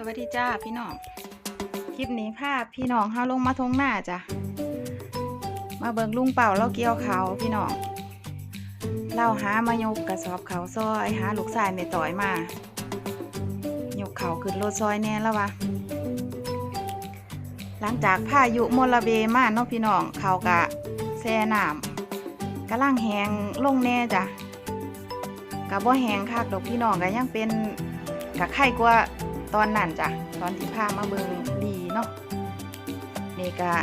สวัสดีจ้าพี่น้อง คลิปนี้พาพพี่น้องเฮาลงมาทงหน้าจ้ะ มาเบิงลุงเป่าเราเกี่ยวเขาพี่น้องเราหามายกกระสอบเขาซอยหาลูกชายในต่อยมา ยกเขาขึ้นรถซอยแน่แล้ววะ หลังจากพายุมลเบมาเนาะพี่น้องเขากะแซ่น้ำกำลังแหงลงแน่จ้ะกะบ่แหงคักดอกพี่น้องก็ยังเป็นกะไข่กว่า ตอนนั้นจ้ะตอนที่พามาเบิงดีเนาะนี่กะ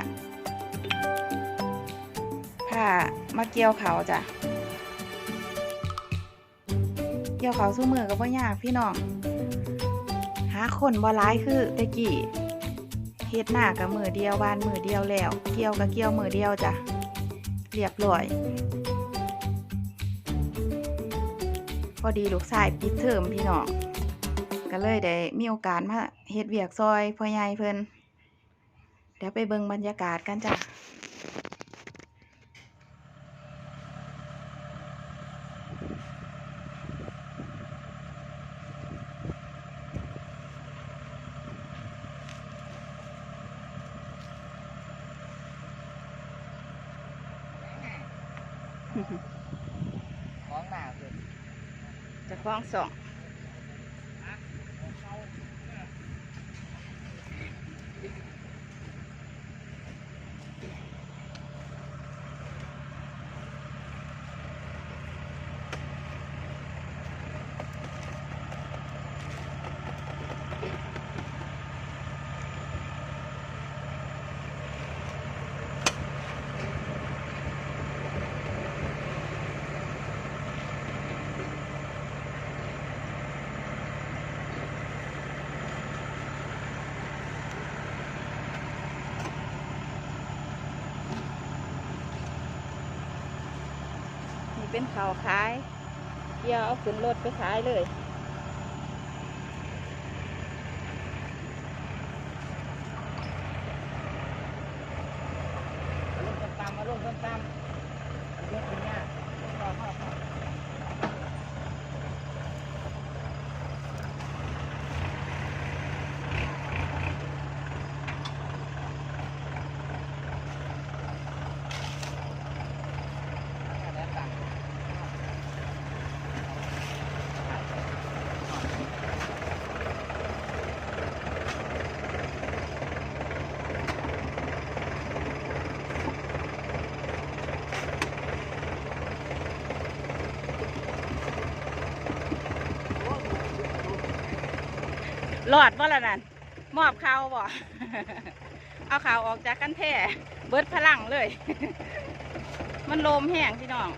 พามาเกี่ยวเขาจ้ะเกี่ยวเขาสู้มือก็บ่ยากพี่น้องหาคนบ่ร้ายคือตะกี้เฮ็ดหน้ากับมือเดียววานมือเดียวแล้ว เกี่ยวกับเกี่ยวมือเดียวจ้ะเรียบร้อยพอดีลูกชายปิดเทอมพี่น้อง ก็เลยได้มีโอกาสมาเฮ็ดเวียกซอยพ่อใหญ่เพิ่นเดี๋ยวไปเบิ่งบรรยากาศกันจ้ะของหนาคือจะคล้องสอง เป็นเขาวขายเกี่ยวเอาขึ้นรถไปขายเลย มาลงต้นตำมาลงต้นตำเรื่องเป็นเนี่ยรอพ่อพ่อแล้วตัง รอดว่าละนั่นมอบข่าวบ่เอาข่าวออกจากกันแท้เบิดพลังเลย มันลมแห้งพี่น้อง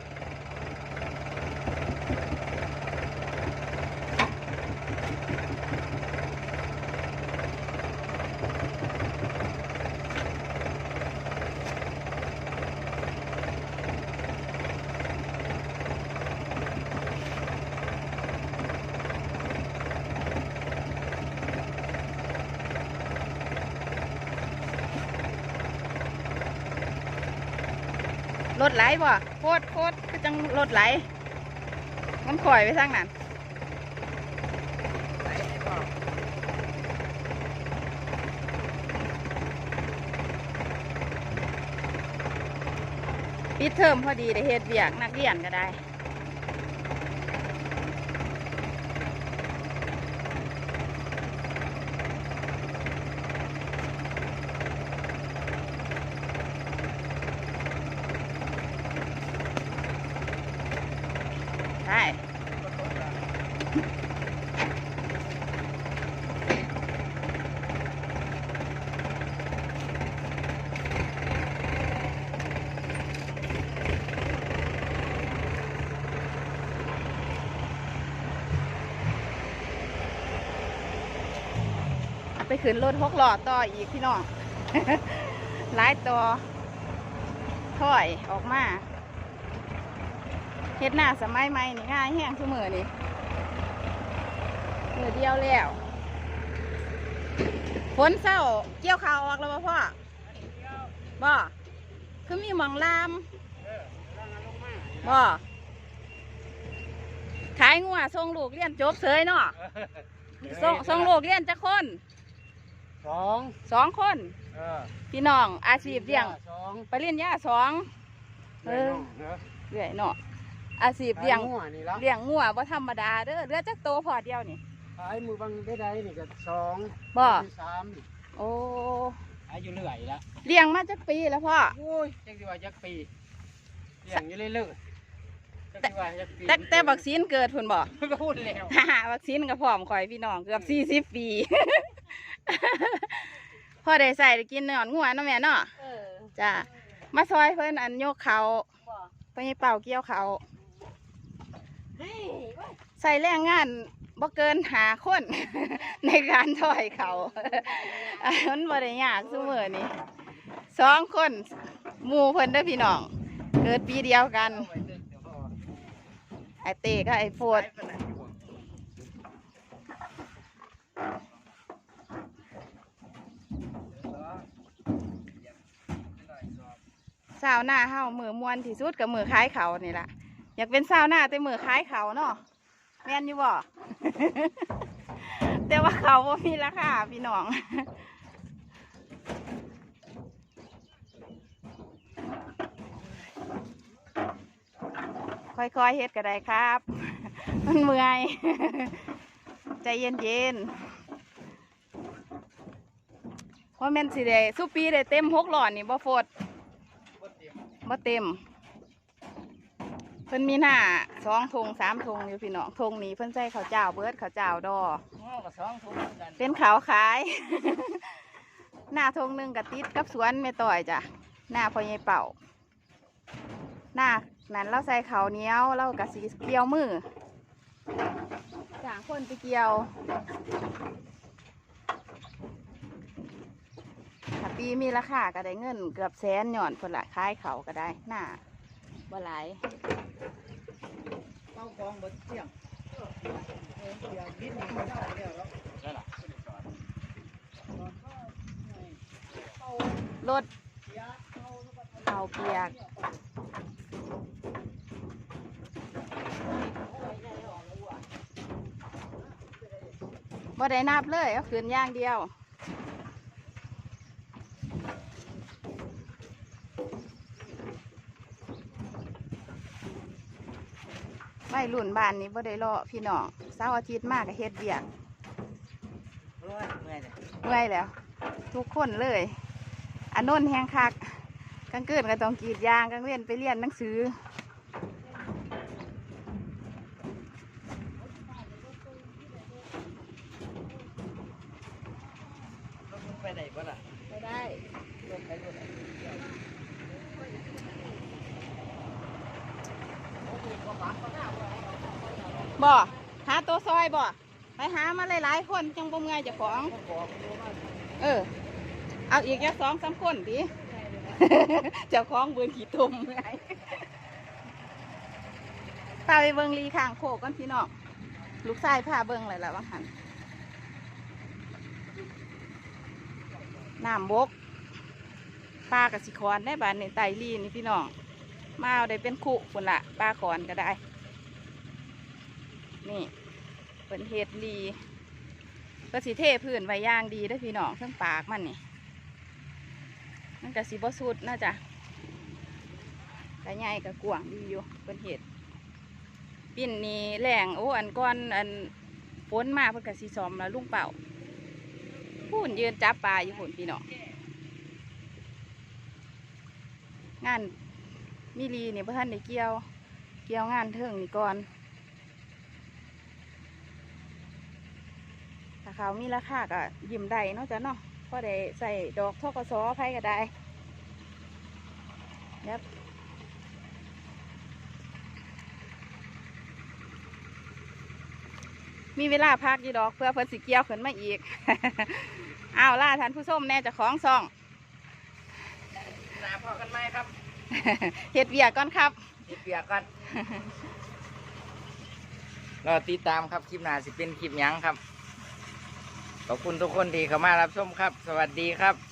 รถไหลบ่โคตรโคตรคือจังรถไหล มันข่อยไปทางนั้นไหนไอ้พ่อปิดเทอมพอดีได้เฮ็ดเวียกนักเรียนก็ได้ ใช่ไปขึ้นรถหกล้อต่ออีกพี่น้องหลายตัวถอยออกมา เฮ็ดหน้าสมัยใหม่นี่ง่ายแห้งเสมอนี่มือเดียวแล้วฝนเศร้าเกี่ยวข่าวออกแล้วบ่พ่อบ่คือมีหมองลามบ่ขายงัวส่งลูกเรียนจบเสยเนาะส่งส่งลูกเรียนจักคนสองสองคนเออพี่น้องอาชีพเลี้ยงสองไปเรียนยาสองเออเนาะเรื่อยเนาะ อาชีพเลี้ยงขายหัวนี่ละเลี้ยงงัวบ่ธรรมดาเด้อเรือจักโตพอเดียวนี่ขายมือบังได้ใดนี่ก็สองบ่มีสามนี่โอ้อายุเรื่อยแล้วเลี้ยงมาจักปีแล้วพ่อโอ้ยจักสิว่าจักปีเลี้ยงอยู่เรื่อยๆจักสิว่าจักปีแต่แต่วัคซีนเกิดพุ่นบ่ ก็พูดแล้วฮ่าฮ่าวัคซีนก็พร้อมข่อยพี่น้องเกือบสี่สิบปี พ่อได้ใส่ได้กินเนื้องัวเนาะแม่เนาะเออจ้ามาซอยเพิ่นอันโยกเขาบ่ไปให้เป่าเกี่ยวเขาเฮ้ยเว้ย ใส่แรงงานบ่เกินหาคน ในการถอยเขาอันมันบ่ได้ยากซุมื้อนี้สองคนหมู่เพิ่นเด้อพี่น้อง เกิดปีเดียวกันไอเต้ก็ไอโฟดสาวหน้าเฮามือมวนที่สุดกับมือคล้ายเขานี่ล่ะ อยากเป็นสาวหน้าแต่มือคล้ายเขาเนาะแม่นอยู่บ่ แต่ว่าเขาบ่มีราคาพี่น้องค่อยๆเฮ็ดก็ได้ครับ มันเมื่อย ใจเย็นๆเพราะแม่นสิได้สุปีได้เต็มหกหลอดนี่บ่ฟดบ่เต็ม เพิ่นมีหน้าสองธงสามธงอยู่พี่น้องธงนี้เพิ่นใส่ข้าวเจ้าเบิดข้าวเจ้าดอง้อกับสองทุ่มเหมือนกันเป็นขาวขาย หน้าทงหนึ่งกับติดกับสวนไม่ต่อยจ้ะหน้าพ่อใหญ่เป่า หน้านั้นเราใส่เขาวเหนี้ยวเรากับสีเกี่ยวมือจ้างคนไปเกี่ยวถ้าปีมีราคาก็ได้เงินเกือบแสนหย่อนคนละขายเขาก็ได้หน้า บ่หลายเป้ากองบนเสียงเออเสียงนิดหนึงไม่ได้แล้วแล้วได้ล่ะรถเขาเปียกบ่ได้นับเลยเอาคืนอย่างเดียว ไม่รุ่นบ้านนี้บ่ได้รอพี่น้องเสาร์อาทิตย์มากก็เฮ็ดเบียกโอ้ยเมื่อยเลยเมื่อยแล้ว ทุกคนเลยอันโน้นแหงคักกลางคืนก็ต้องกรีดยางกลางเว้นไปเรียนหนังสือรถมึงไปไหนบ้างล่ะไปได้รถไปรถไหน บ่หาตัวซอยบ่ไปหามาหลายๆคนจังบ่เมื่อยเจ้าของ เออ เอาอีกแค่สองสามคนดิเจ้าของเบืนขี้ตุ่มเมื่อยตาไปเบิงลีข้างโคกกันพี่น้องลูกชายพาเบิงเลยละว่าหันน้ำบกปลากระสิคอนได้บานในไตลีนี่พี่น้องมาเอาได้เป็นคุคนละปลาขอนก็ได้ นี่เป็นเห็ดลีก็สิเทพื้นไว้ย่างดีได้พี่น้องทั้งปากมันนี่มันก็สิบ่สุดน่าจะกระใหญ่กระกวางดีอยู่เป็นเห็ดปิ่นนี่แรงโอ้อันก้อนอันฝนมาเพิ่นก็สิซ้อมแล้วลุงเป่าพูนยืนจับปลาอยู่พุ่นพี่น้องงานมีลีนี่พ่ท่านได้เกี่ยว เกี่ยวงานเทิงนี่ก่อน ถ้าเขามีราคาก็ยิ้มได้เนาะจ้ะเนาะก็ได้ใส่ดอกทกสไผก็ได้ครับมีเวลาพักอยู่ดอกเพื่อเพิ่นสิเกี่ยวขึ้นมาอีกอ้าวล่าท่านผู้ชมแน่เจะของซองหนาพอกันไหมครับเฮ็ดเวียกก่อนครับหยิบเปียกกันรอติดตามครับคลิปหน้าสิเป็นคลิปหยังครับ ขอบคุณทุกคนที่เข้ามารับชมครับ สวัสดีครับ